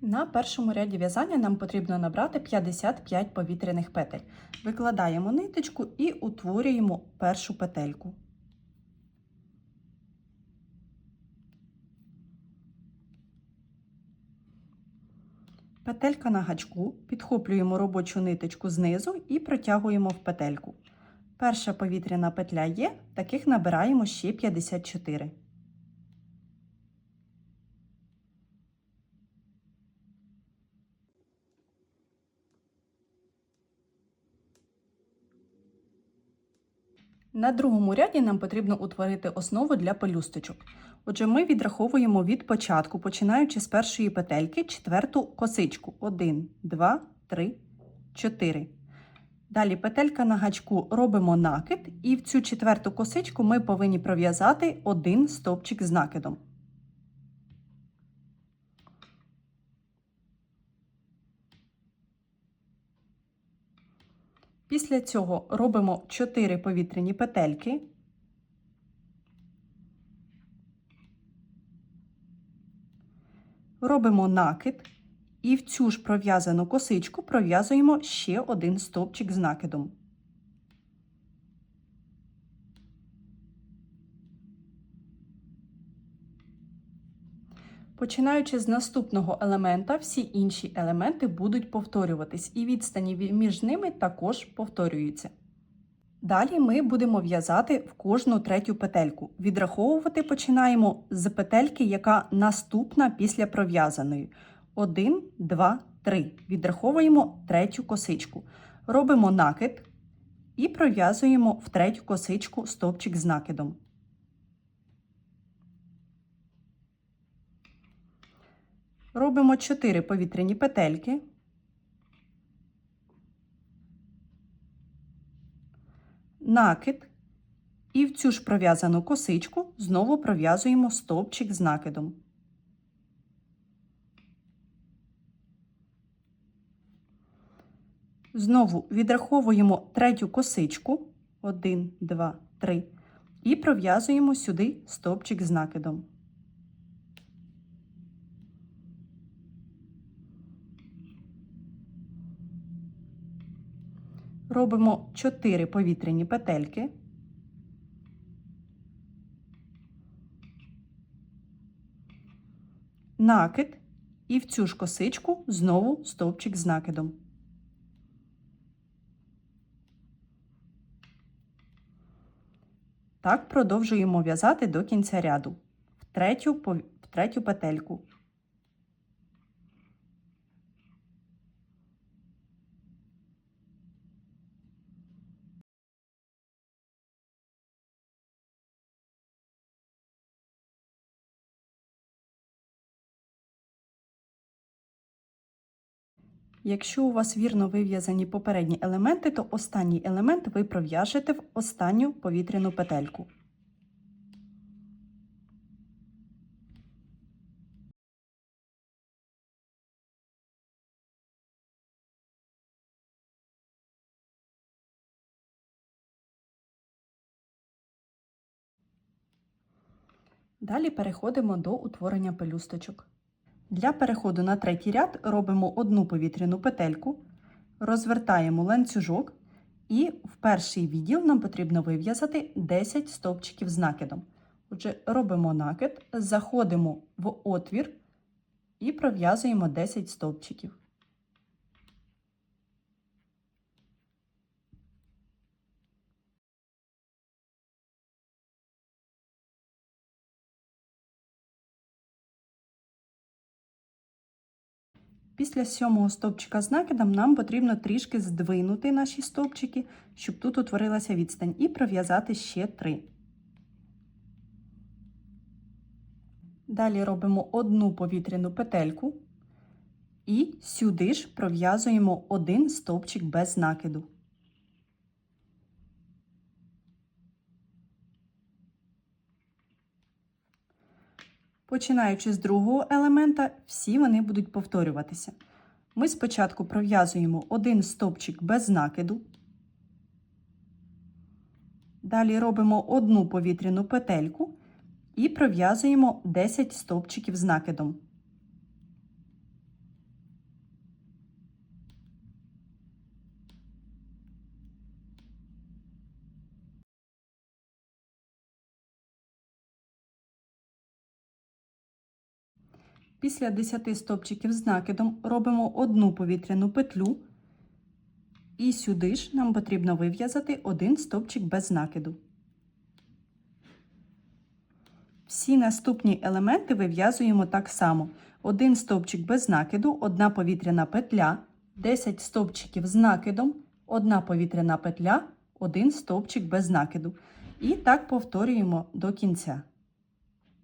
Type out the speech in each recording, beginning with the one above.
На першому ряді в'язання нам потрібно набрати 55 повітряних петель. Викладаємо ниточку і утворюємо першу петельку. Петелька на гачку, підхоплюємо робочу ниточку знизу і протягуємо в петельку. Перша повітряна петля є, таких набираємо ще 54. На другому ряді нам потрібно утворити основу для пелюсточок. Отже, ми відраховуємо від початку, починаючи з першої петельки, четверту косичку. 1, 2, 3, 4. Далі петелька на гачку робимо накид, і в цю четверту косичку ми повинні пров'язати один стовпчик з накидом. Після цього робимо 4 повітряні петельки. Робимо накид і в цю ж пров'язану косичку пров'язуємо ще один стовпчик з накидом. Починаючи з наступного елемента, всі інші елементи будуть повторюватись, і відстані між ними також повторюються. Далі ми будемо в'язати в кожну третю петельку. Відраховувати починаємо з петельки, яка наступна після пров'язаної. 1, 2, 3. Відраховуємо третю косичку. Робимо накид і пров'язуємо в третю косичку стовпчик з накидом. Робимо 4 повітряні петельки. Накид. І в цю ж пров'язану косичку знову пров'язуємо стовпчик з накидом. Знову відраховуємо третю косичку 1, 2, 3 і пров'язуємо сюди стовпчик з накидом. Робимо 4 повітряні петельки. Накид і в цю ж косичку знову стовпчик з накидом. Так продовжуємо в'язати до кінця ряду в третю, в третю петельку. Якщо у вас вірно вив'язані попередні елементи, то останній елемент ви пров'яжете в останню повітряну петельку. Далі переходимо до утворення пелюсточок. Для переходу на третій ряд робимо одну повітряну петельку, розвертаємо ланцюжок і в перший відділ нам потрібно вив'язати 10 стовпчиків з накидом. Отже, робимо накид, заходимо в отвір і пров'язуємо 10 стовпчиків. Після сьомого стовпчика з накидом нам потрібно трішки здвинути наші стовпчики, щоб тут утворилася відстань, і пров'язати ще три. Далі робимо одну повітряну петельку і сюди ж пров'язуємо один стовпчик без накиду. Починаючи з другого елемента, всі вони будуть повторюватися. Ми спочатку пров'язуємо один стовпчик без накиду. Далі робимо одну повітряну петельку і пров'язуємо 10 стовпчиків з накидом. Після 10 стовпчиків з накидом робимо одну повітряну петлю. І сюди ж нам потрібно вив'язати один стовпчик без накиду. Всі наступні елементи вив'язуємо так само. Один стовпчик без накиду, одна повітряна петля, 10 стовпчиків з накидом, одна повітряна петля, один стовпчик без накиду. І так повторюємо до кінця.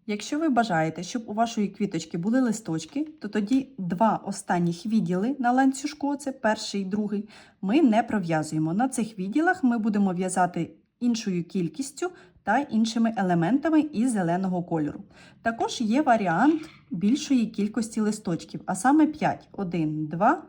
Якщо ви бажаєте, щоб у вашої квіточки були листочки, то тоді два останніх відділи на ланцюжку, це перший і другий, ми не пров'язуємо. На цих відділах ми будемо в'язати іншою кількістю та іншими елементами із зеленого кольору. Також є варіант більшої кількості листочків, а саме 5. 1, 2,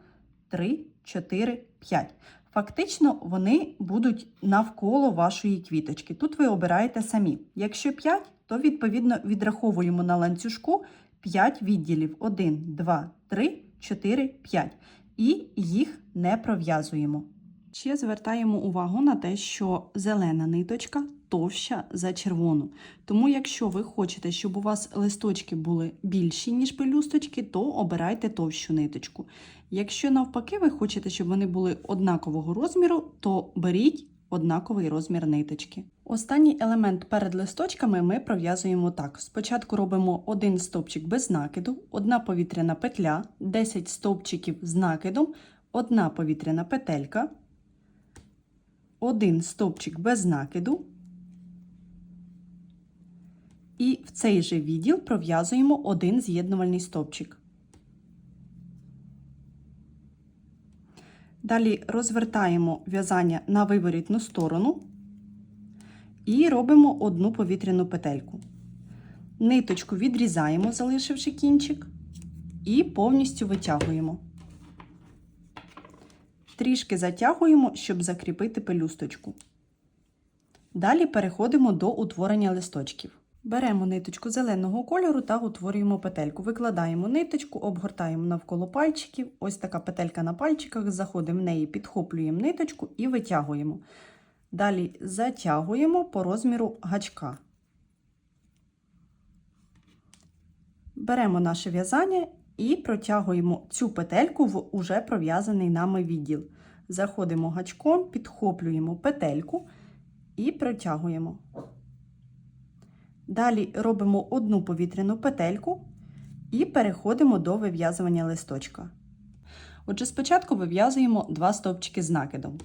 3, 4, 5. Фактично, вони будуть навколо вашої квіточки. Тут ви обираєте самі. Якщо 5, то відповідно відраховуємо на ланцюжку 5 відділів: 1, 2, 3, 4, 5. І їх не пров'язуємо. Ще звертаємо увагу на те, що зелена ниточка товща за червону. Тому, якщо ви хочете, щоб у вас листочки були більші, ніж пелюсточки, то обирайте товщу ниточку. Якщо навпаки ви хочете, щоб вони були однакового розміру, то беріть однаковий розмір ниточки. Останній елемент перед листочками ми пров'язуємо так. Спочатку робимо один стовпчик без накиду, одна повітряна петля, 10 стовпчиків з накидом, одна повітряна петелька, один стовпчик без накиду. І в цей же відділ пров'язуємо один з'єднувальний стовпчик. Далі розвертаємо в'язання на виворітну сторону і робимо одну повітряну петельку. Ниточку відрізаємо, залишивши кінчик, і повністю витягуємо. Трішки затягуємо, щоб закріпити пелюсточку. Далі переходимо до утворення листочків. Беремо ниточку зеленого кольору та утворюємо петельку. Викладаємо ниточку, обгортаємо навколо пальчиків. Ось така петелька на пальчиках, заходимо в неї, підхоплюємо ниточку і витягуємо. Далі затягуємо по розміру гачка. Беремо наше в'язання і протягуємо цю петельку в уже пров'язаний нами відділ. Заходимо гачком, підхоплюємо петельку і протягуємо. Далі робимо одну повітряну петельку і переходимо до вив'язування листочка. Отже, спочатку вив'язуємо два стовпчики з накидом.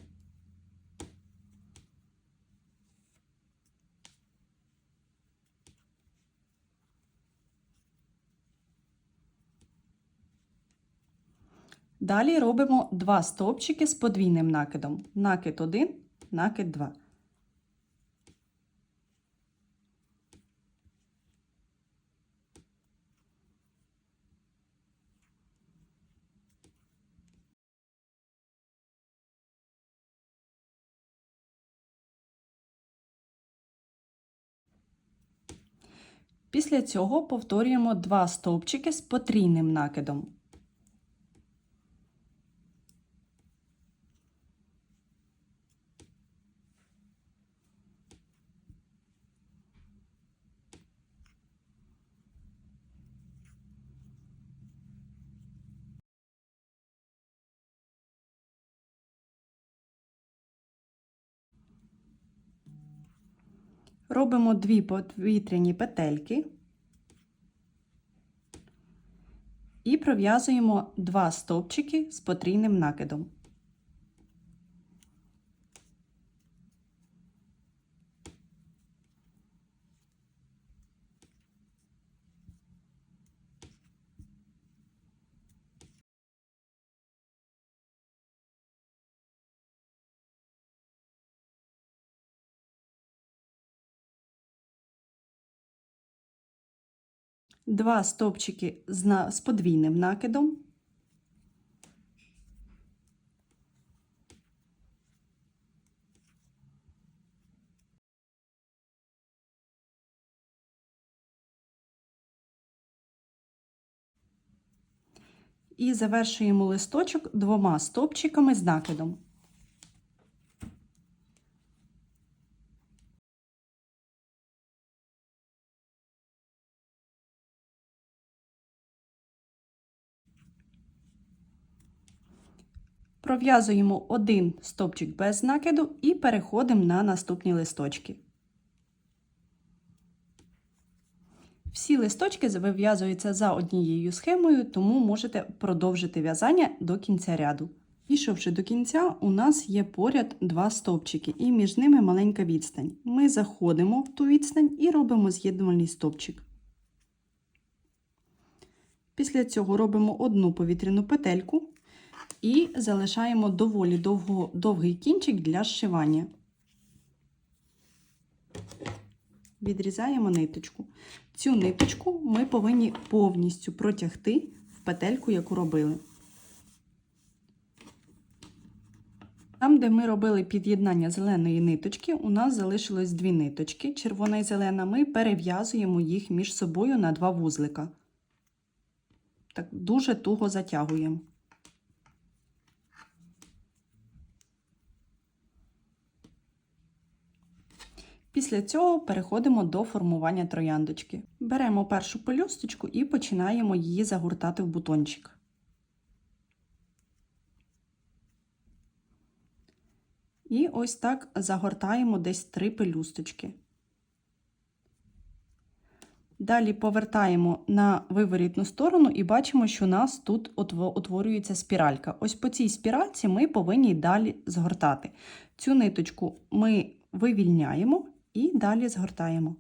Далі робимо два стовпчики з подвійним накидом. Накид 1, накид 2. Після цього повторюємо два стовпчики з потрійним накидом. Робимо дві повітряні петельки і пров'язуємо два стовпчики з потрійним накидом. Два стовпчики з, подвійним накидом. І завершуємо листочок двома стовпчиками з накидом. Пров'язуємо один стовпчик без накиду і переходимо на наступні листочки. Всі листочки вив'язуються за однією схемою, тому можете продовжити в'язання до кінця ряду. Пішовши до кінця, у нас є поряд два стовпчики, і між ними маленька відстань. Ми заходимо в ту відстань і робимо з'єднувальний стовпчик. Після цього робимо одну повітряну петельку і залишаємо доволі довго, довгий кінчик для зшивання. Відрізаємо ниточку. Цю ниточку ми повинні повністю протягти в петельку, яку робили. Там, де ми робили під'єднання зеленої ниточки, у нас залишилось дві ниточки, червона і зелена. Ми перев'язуємо їх між собою на два вузлика. Так дуже туго затягуємо. Після цього переходимо до формування трояндочки. Беремо першу пелюсточку і починаємо її загортати в бутончик. І ось так загортаємо десь три пелюсточки. Далі повертаємо на виворітну сторону і бачимо, що у нас тут утворюється спіралька. Ось по цій спіральці ми повинні далі згортати. Цю ниточку ми вивільняємо і далі згортаємо.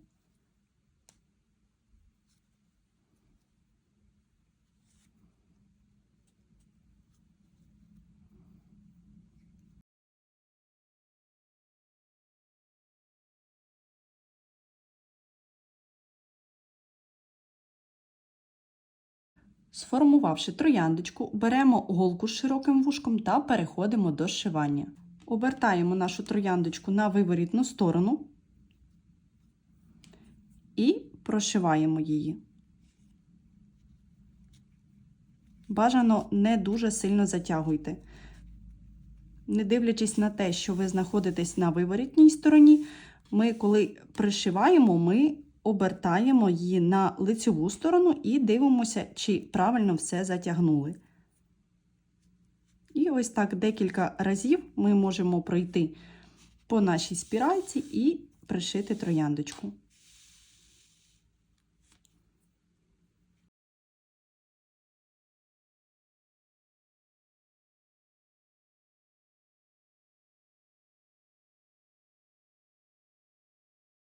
Сформувавши трояндочку, беремо голку з широким вушком та переходимо до зшивання. Обертаємо нашу трояндочку на виворітну сторону і прошиваємо її. Бажано не дуже сильно затягуйте. Не дивлячись на те, що ви знаходитесь на виворітній стороні, ми, коли пришиваємо, ми обертаємо її на лицеву сторону і дивимося, чи правильно все затягнули. І ось так декілька разів ми можемо пройти по нашій спіральці і пришити трояндочку.